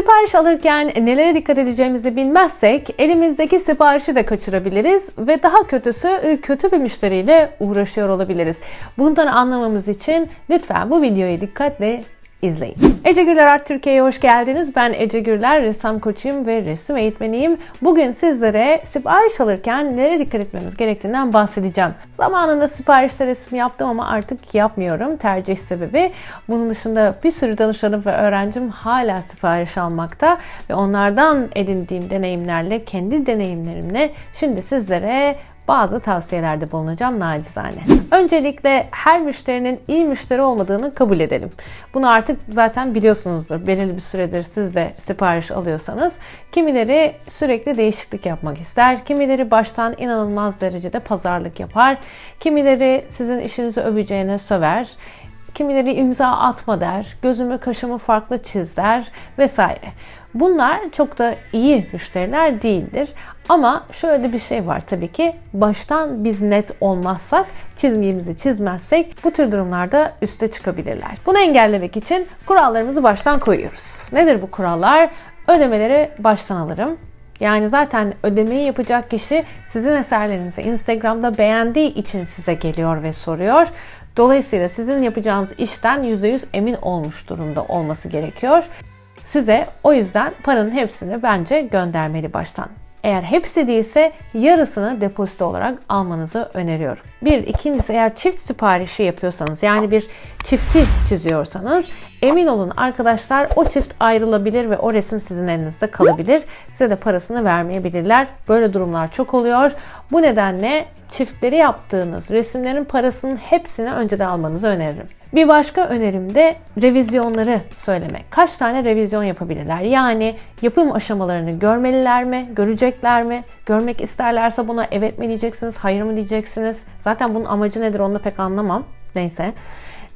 Sipariş alırken nelere dikkat edeceğimizi bilmezsek elimizdeki siparişi de kaçırabiliriz ve daha kötüsü e, kötü bir müşteriyle uğraşıyor olabiliriz. Bundan anlamamız için lütfen bu videoyu dikkatle izleyin. Ece Gürler Art Türkiye'ye hoş geldiniz. Ben Ece Gürler, ressam koçuyum ve resim eğitmeniyim. Bugün sizlere sipariş alırken nelere dikkat etmemiz gerektiğinden bahsedeceğim. Zamanında siparişte resim yaptım ama artık yapmıyorum. Tercih sebebi. Bunun dışında bir sürü danışanım ve öğrencim hala sipariş almakta ve onlardan edindiğim deneyimlerle, kendi deneyimlerimle şimdi sizlere bazı tavsiyelerde bulunacağım nacizane. Öncelikle her müşterinin iyi müşteri olmadığını kabul edelim. Bunu artık zaten biliyorsunuzdur. Belirli bir süredir siz de sipariş alıyorsanız. Kimileri sürekli değişiklik yapmak ister. Kimileri baştan inanılmaz derecede pazarlık yapar. Kimileri sizin işinizi öveceğine söver. Kimileri imza atma der, gözümü kaşımı farklı çiz der vesaire. Bunlar çok da iyi müşteriler değildir. Ama şöyle bir şey var tabii ki baştan biz net olmazsak, çizgimizi çizmezsek bu tür durumlarda üste çıkabilirler. Bunu engellemek için kurallarımızı baştan koyuyoruz. Nedir bu kurallar? Ödemeleri baştan alırım. Yani zaten ödemeyi yapacak kişi sizin eserlerinizi Instagram'da beğendiği için size geliyor ve soruyor. Dolayısıyla sizin yapacağınız işten %100 emin olmuş durumda olması gerekiyor. Size o yüzden paranın hepsini bence göndermeli baştan. Eğer hepsi değilse yarısını depozito olarak almanızı öneriyorum. Bir, ikincisi eğer çift siparişi yapıyorsanız yani bir çifti çiziyorsanız emin olun arkadaşlar o çift ayrılabilir ve o resim sizin elinizde kalabilir. Size de parasını vermeyebilirler. Böyle durumlar çok oluyor. Bu nedenle çiftleri yaptığınız resimlerin parasının hepsini önceden almanızı öneririm. Bir başka önerim de revizyonları söylemek. Kaç tane revizyon yapabilirler? Yani yapım aşamalarını görmeliler mi? Görecekler mi? Görmek isterlerse buna evet mi diyeceksiniz, hayır mı diyeceksiniz? Zaten bunun amacı nedir onu pek anlamam. Neyse.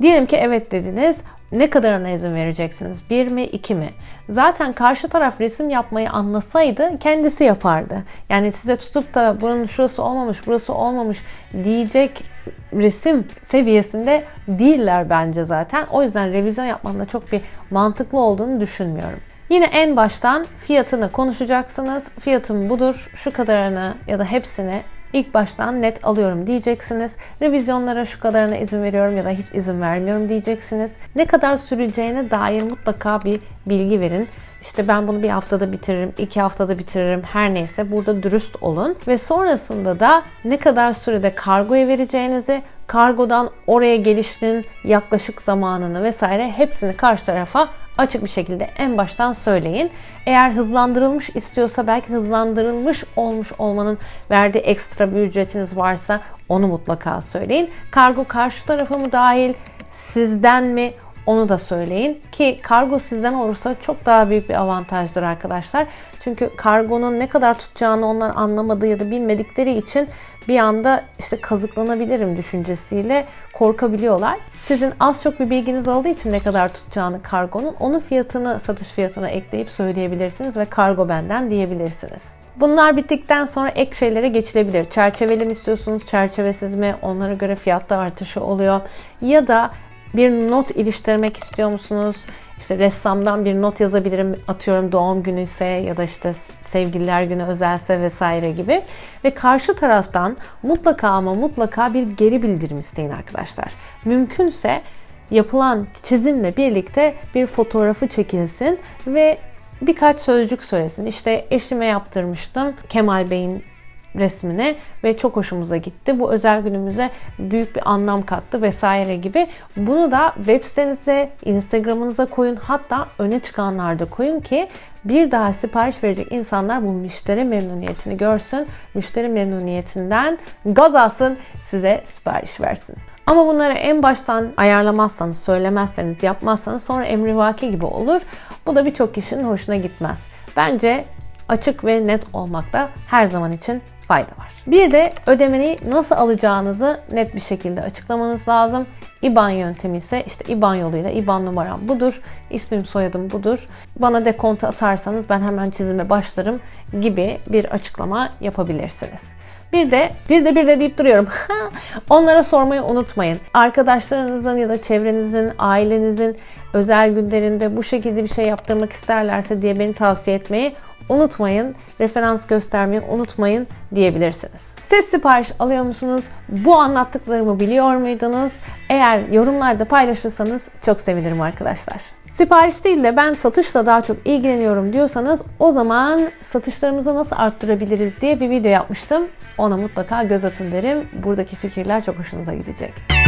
Diyelim ki evet dediniz. Ne kadarına izin vereceksiniz? Bir mi, iki mi? Zaten karşı taraf resim yapmayı anlasaydı kendisi yapardı. Yani size tutup da bunun şurası olmamış, burası olmamış diyecek resim seviyesinde değiller bence zaten. O yüzden revizyon yapmanın da çok bir mantıklı olduğunu düşünmüyorum. Yine en baştan fiyatını konuşacaksınız. Fiyatım budur, şu kadarını ya da hepsini ilk baştan net alıyorum diyeceksiniz. Revizyonlara şu kadarına izin veriyorum ya da hiç izin vermiyorum diyeceksiniz. Ne kadar süreceğine dair mutlaka bir bilgi verin. İşte ben bunu bir haftada bitiririm, iki haftada bitiririm her neyse burada dürüst olun. Ve sonrasında da ne kadar sürede kargoya vereceğinizi, kargodan oraya gelişinin yaklaşık zamanını vesaire hepsini karşı tarafa açık bir şekilde en baştan söyleyin. Eğer hızlandırılmış istiyorsa belki hızlandırılmış olmuş olmanın verdiği ekstra bir ücretiniz varsa onu mutlaka söyleyin. Kargo karşı tarafa mı dahil, sizden mi onu da söyleyin ki kargo sizden olursa çok daha büyük bir avantajdır arkadaşlar. Çünkü kargonun ne kadar tutacağını onlar anlamadığı ya da bilmedikleri için bir anda işte kazıklanabilirim düşüncesiyle korkabiliyorlar. Sizin az çok bir bilginiz olduğu için ne kadar tutacağını kargonun onun fiyatını satış fiyatına ekleyip söyleyebilirsiniz ve kargo benden diyebilirsiniz. Bunlar bittikten sonra ek şeylere geçilebilir. Çerçeveli mi istiyorsunuz, çerçevesiz mi? Onlara göre fiyatta artışı oluyor. Ya da bir not iliştirmek istiyor musunuz? İşte ressamdan bir not yazabilirim atıyorum doğum günü ise ya da işte sevgililer günü özelse vesaire gibi. Ve karşı taraftan mutlaka ama mutlaka bir geri bildirim isteyin arkadaşlar. Mümkünse yapılan çizimle birlikte bir fotoğrafı çekilsin ve birkaç sözcük söylesin. İşte eşime yaptırmıştım Kemal Bey'in resmine ve çok hoşumuza gitti. Bu özel günümüze büyük bir anlam kattı vesaire gibi. Bunu da web sitenize, Instagram'ınıza koyun. Hatta öne çıkanlarda koyun ki bir daha sipariş verecek insanlar bu müşteri memnuniyetini görsün. Müşteri memnuniyetinden gaz alsın size sipariş versin. Ama bunları en baştan ayarlamazsanız, söylemezseniz, yapmazsanız sonra emrivaki gibi olur. Bu da birçok kişinin hoşuna gitmez. Bence açık ve net olmakta her zaman için fayda var. Bir de ödemeyi nasıl alacağınızı net bir şekilde açıklamanız lazım. IBAN yöntemi ise işte IBAN yoluyla IBAN numaram budur, ismim soyadım budur. Bana dekontu atarsanız ben hemen çizime başlarım gibi bir açıklama yapabilirsiniz. Bir de bir de bir de deyip duruyorum. Onlara sormayı unutmayın. Arkadaşlarınızın ya da çevrenizin, ailenizin özel günlerinde bu şekilde bir şey yaptırmak isterlerse diye beni tavsiye etmeyi unutmayın. Referans göstermeyi unutmayın diyebilirsiniz. Siz sipariş alıyor musunuz? Bu anlattıklarımı biliyor muydunuz? Eğer yorumlarda paylaşırsanız çok sevinirim arkadaşlar. Sipariş değil de ben satışla daha çok ilgileniyorum diyorsanız o zaman satışlarımızı nasıl arttırabiliriz diye bir video yapmıştım. Ona mutlaka göz atın derim. Buradaki fikirler çok hoşunuza gidecek.